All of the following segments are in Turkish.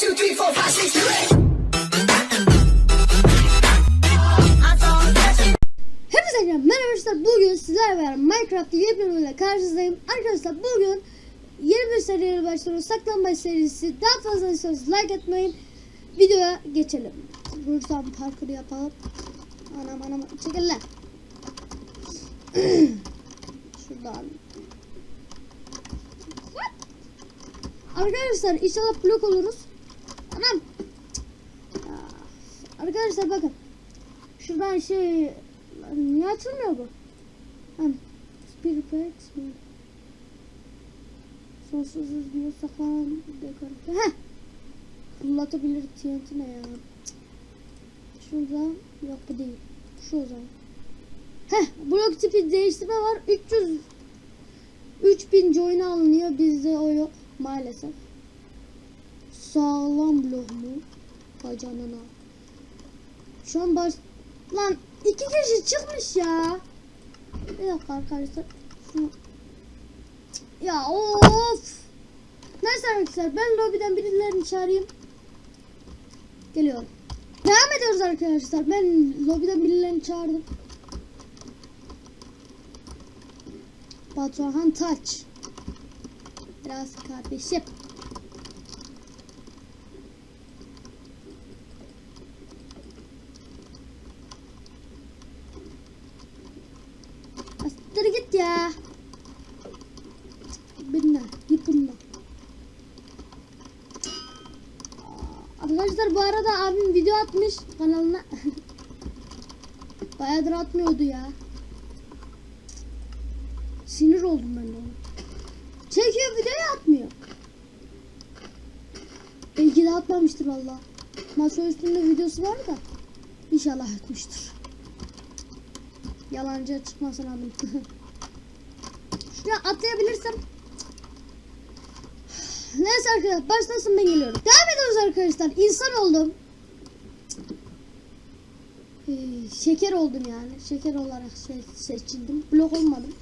two, three. Bugün sizlerle beraber Minecraft yeni bir bölümle karşınızdayım. Arkadaşlar bugün yeni bir seriye başlıyoruz. Saklanmaç serisi. Daha fazla istiyorsanız like etmeyin. Videoya geçelim. Buradan parkur yapalım. Anam anam çekil lan. Şuradan. Arkadaşlar inşallah blok oluruz. Anam. Ya. Arkadaşlar bakın. Şuradan şey niye açılmıyor bu? Hem Spirit Packs mi? Sonsuz özgür saklanan dekoratör. Heh. Fırlatabilir TNT ne ya? Cık. Şurada yok bu değil. Şu o zaman. Heh blok tipi değiştirme var. 300 3000 join alınıyor. Bizde o yok maalesef. Sağlam blok mu? Bacanana. Şu an baş... Lan iki kişi çıkmış ya. Bir dakika arkadaşlar. Şunu... Ya of. Neyse arkadaşlar ben lobiden birilerini çağırayım. Geliyorum. Devam ediyoruz arkadaşlar. Ben lobiden birilerini çağırdım. Batuhan Taç. Biraz kardeşim. Git ya. Binle, yıpınma. Arkadaşlar bu arada abim video atmış kanalına. Bayağıdır atmıyordu ya. Sinir oldum ben de. Çekiyor videoyu atmıyor. Belki de atmamıştır valla. Masa üstünde videosu var da. İnşallah atmıştır. Yalancı çıkmasın adım. Şuraya atlayabilirsem. Neyse arkadaşlar başlasın ben geliyorum. Devam ediyoruz arkadaşlar. İnsan oldum. Ee, şeker oldum yani. Şeker olarak şey, seçildim. Blok olmadım.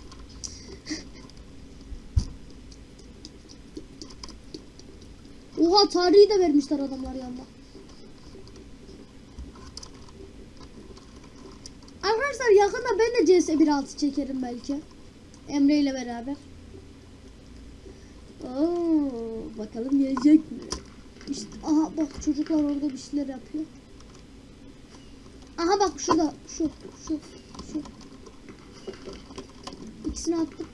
Oha tarihi de vermişler adamlar yanına. Arkadaşlar yakında ben de CS 1.6 çekerim belki. Emre ile beraber. Oo, bakalım gelecek mi? İşte, aha bak çocuklar orada bir şeyler yapıyor. Aha bak şurada şu şu şu. İkisini attım.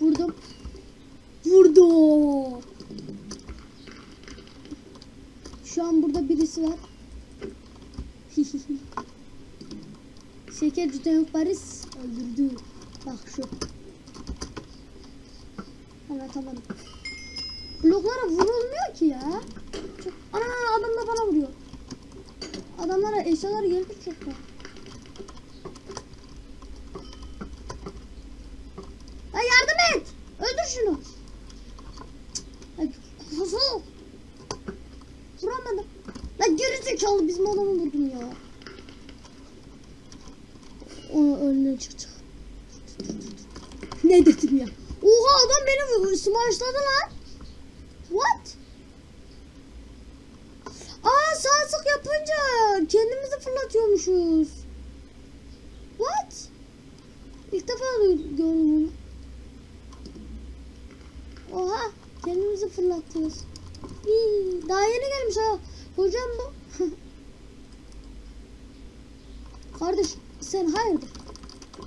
Vurdum. Vurdu. Şu an burada birisi var. Şeker Cüteyon Paris öldürdü. Bak şu. Anlatamadım. Bloklara vurulmuyor ki ya. Çok... Ana adam da bana vuruyor. Adamlara eşyalar geldi çok da. Ya yardım et. Öldür şunu. Ay, kafası. Vuramadım. Lan geri zekalı bizim adamı vurdum ya. Onu önüne çıkacak. Ne dedim ya? Oha adam beni smaşladı lan. What? Aa sağ yapınca kendimizi fırlatıyormuşuz. What? İlk defa gördüm bunu. Oha kendimizi. Hii, daha yeni gelmiş ha. Hocam bu. Kardeş sen hayırdır?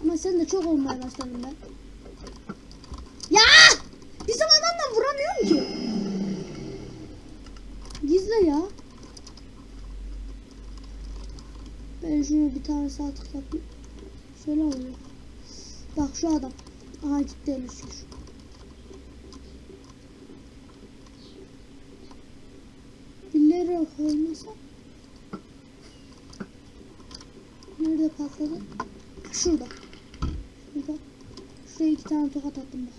Ama sen de çok olmaya başladın ben. Ya! Bizim adamla vuramıyorum ki. Gizle ya. Ben şunu bir tane sağ tık yapayım. Şöyle oluyor. Bak şu adam. Aha el şükür. Dilleri koymasa. Nerede patladı? Şurada. Şurada. Şuraya iki tane tokat attım bak.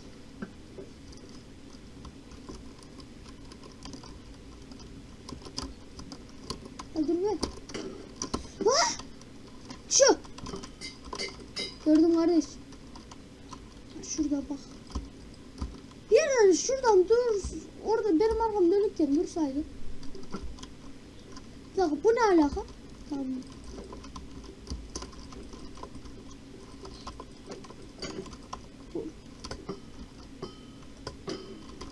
Öldürme. Ah! Şu. Gördüm kardeş. Şurada bak. Bir şuradan dur. Orada benim arkamda tam dönükken dursaydı. Bir dakika bu ne alaka? Tamam.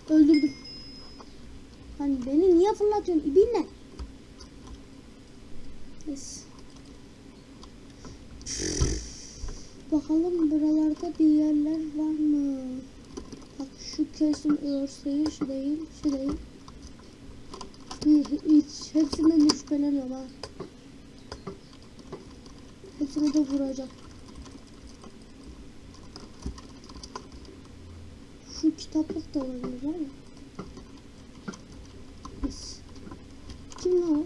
Öldürdüm. Hani beni niye fırlatıyorsun? İbinle. Yes. Bakalım buralarda bir yerler var mı? Bak şu kesin örseği şu değil, şu değil. Hi- Hiç hepsinden de şüpheleniyorum ha. Hepsini de vuracağım. Şu kitaplık da olabilir var ya. Yes. Kim lan o?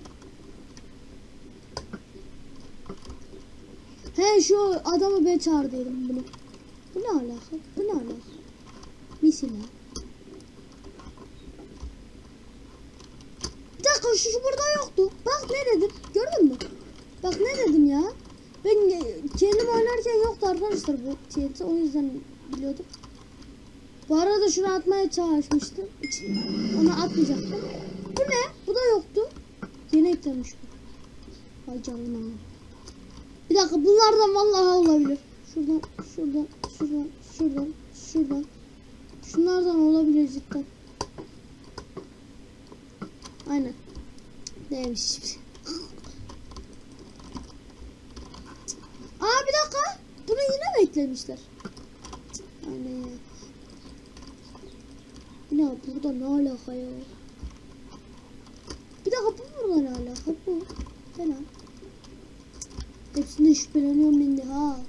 He şu adamı ben çağırdıydım bunu. Bu ne alaka? Bu ne alaka? Misina. Bir dakika şu, şu burada yoktu. Bak ne dedim? Gördün mü? Bak ne dedim ya? Ben kendim oynarken yoktu arkadaşlar bu TNT. O yüzden biliyordum. Bu arada şunu atmaya çalışmıştım. Onu atmayacaktım. Bu ne? Bu da yoktu. Yeni eklenmiş bu. Vay canına. Bir dakika bunlardan vallahi olabilir. Şuradan, şuradan, şuradan, şuradan, şuradan. Şunlardan olabilir cidden. Aynen. Neymiş? Aa bir dakika. Bunu yine mi eklemişler? Aynen. Ne burada ne alaka ya? Bir dakika bu burada ne alaka? Bu. Falan. Hepsinde şüpheleniyorum ben de ha.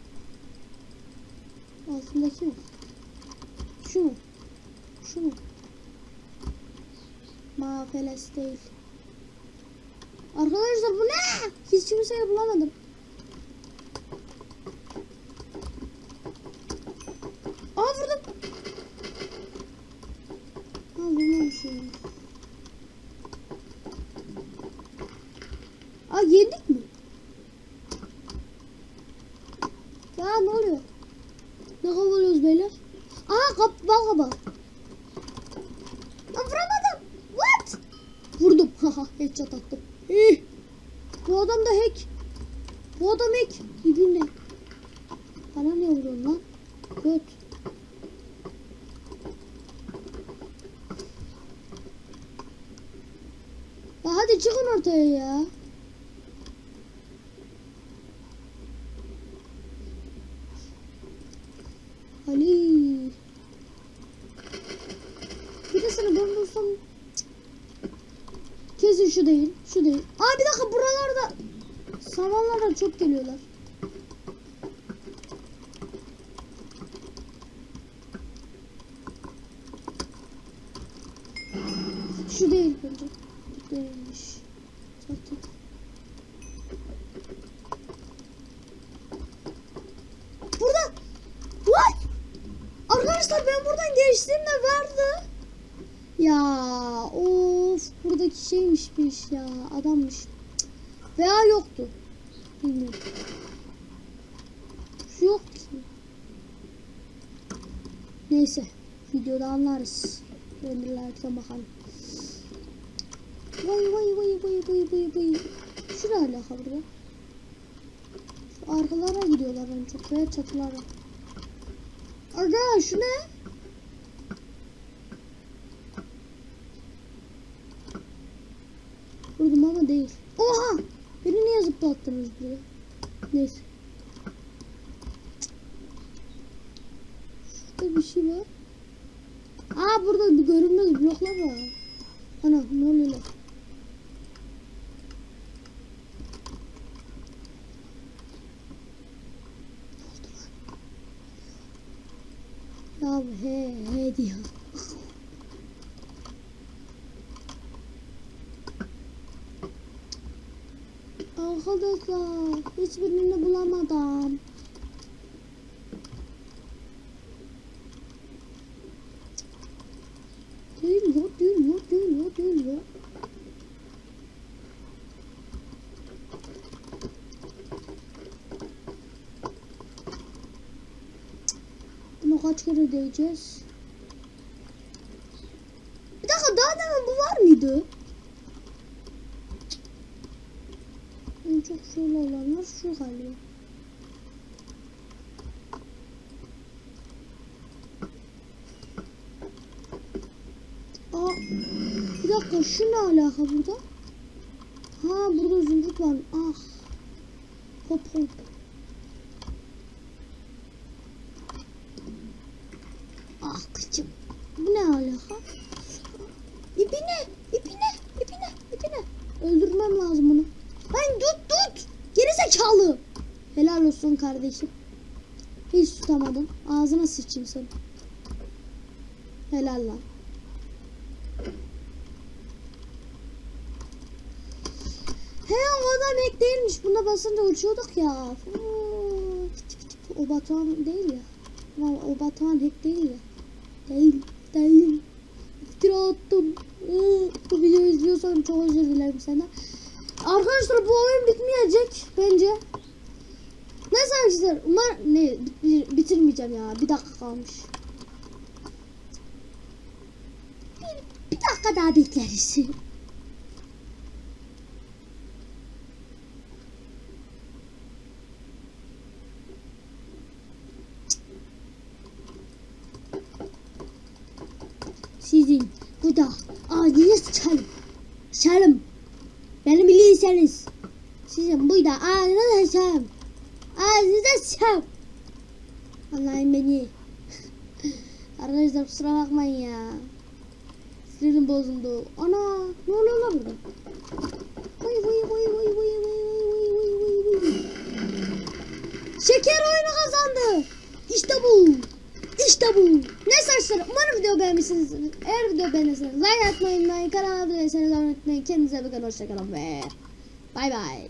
Altındaki mi? Şu mu? Şu mu? Mafeles değil. Arkadaşlar bu ne? Hiç kimseyi bulamadım. Aa vurdum. Ha bulmamışım. Aa yendik mi? Ya ne oluyor? Ne kovalıyoruz beyler? Aa kap bal kaba. Lan vuramadım. What? Vurdum. Haha headshot Eh. Bu adam da hack. Bu adam hack. İbinle. Bana ne vuruyorsun lan? Göt. Ya hadi çıkın ortaya ya. Ali. Bir de sana ben bulsam Cık. Kesin şu değil, şu değil. Aa bir dakika buralarda samanlardan çok geliyorlar. Şu değil bence. Değilmiş. Zaten. Burada. What? Arkadaşlar ben buradan geçtiğimde vardı. Ya buradaki şeymiş bir iş ya adammış. Veya yoktu. Bilmiyorum. Şu yok ki. Neyse videoda anlarız. Renderlerken bakalım. Vay vay vay vay vay vay vay. Şu ne alaka burada? Şu arkalara gidiyorlar en çok veya çatılara. Aga şu ne? Ama değil. Oha! Beni niye zıplattınız buraya? Neyse. Şurada bir şey var. Aa burada bir görünmez bloklar var. Ana ne oluyor lan? Ya he he diyor. Arkadaşlar hiçbirini bulamadım. Değil yok, değil yok. Bunu kaç kere değeceğiz? Bir dakika daha demin bu var mıydı? mıydı? En çok şöyle olanlar şu galiba. Aa, bir dakika şu ne alaka burada? Ha burada zümrüt var. Ah. Hop hop. Ah kıçım. Bu ne alaka? İpine, ipine, ipine, ipine. Öldürmem lazım bunu. Lan tut tut. Geri zekalı. Helal olsun kardeşim. Hiç tutamadın. Ağzına sıçayım seni. Helal lan. He hack değilmiş. Buna basınca uçuyorduk ya. O Batuhan değil ya. Ama o Batuhan hack değil ya. Değil. Değil. İftira attım. Bu videoyu izliyorsan çok özür dilerim senden. Arkadaşlar bu oyun bitmeyecek bence. Neyse arkadaşlar umar ne bitir- bitirmeyeceğim ya. Bir dakika kalmış. Bir, bir dakika daha bekleriz. Sizin bu da ağzınız sıçarım. Sıçarım. Beni bilirseniz. Sizin bu da ağzınız sıçarım. Ağzınıza sıçarım. Anlayın beni. Arkadaşlar kusura bakmayın ya. Sinirim bozuldu. Ana ne oluyor lan burada? Vay vay vay vay vay vay vay vay vay vay. Şeker oyunu kazandı. İşte bu. İşte bu. Neyse arkadaşlar umarım video beğenmişsinizdir. Eğer video beğenirseniz like atmayı unutmayın. Kanala abone değilseniz abone olmayı. Kendinize bakın. Hoşçakalın ve bay bay.